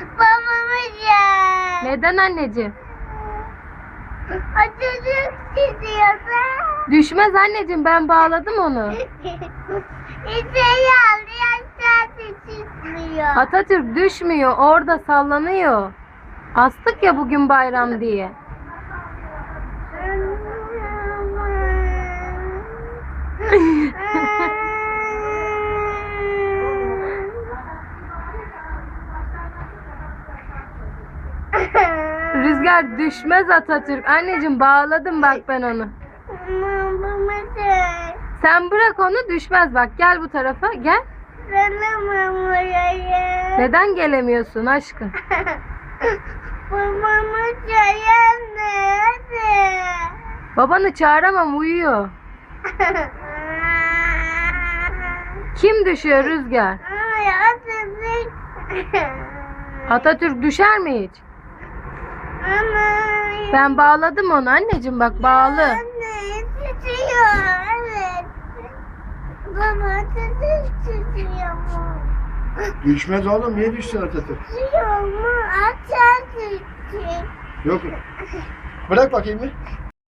Babamı ya. Neden anneciğim? Atatürk çiziyorsa. Düşmez anneciğim ben bağladım onu. İçeri aldı yaşlar çizmiyor. Atatürk düşmüyor orada sallanıyor. Astık ya bugün bayram diye. Rüzgar düşmez Atatürk. Anneciğim bağladım bak ben onu. Sen bırak onu düşmez bak gel bu tarafa gel. Salamam oraya. Neden gelemiyorsun aşkım? Babamı çağır nerede? Babanı çağıramam uyuyor. Kim düşüyor Rüzgar? Atatürk düşer mi hiç? Ama. Ben bağladım onu anneciğim bak bağlı. Anne tutuyor evet. Baba Atatürk tutuyor mu? Düşmez oğlum niye düşsün Atatürk? Tutuyor mu? Atatürk. Yok. Bırak bakayım bir.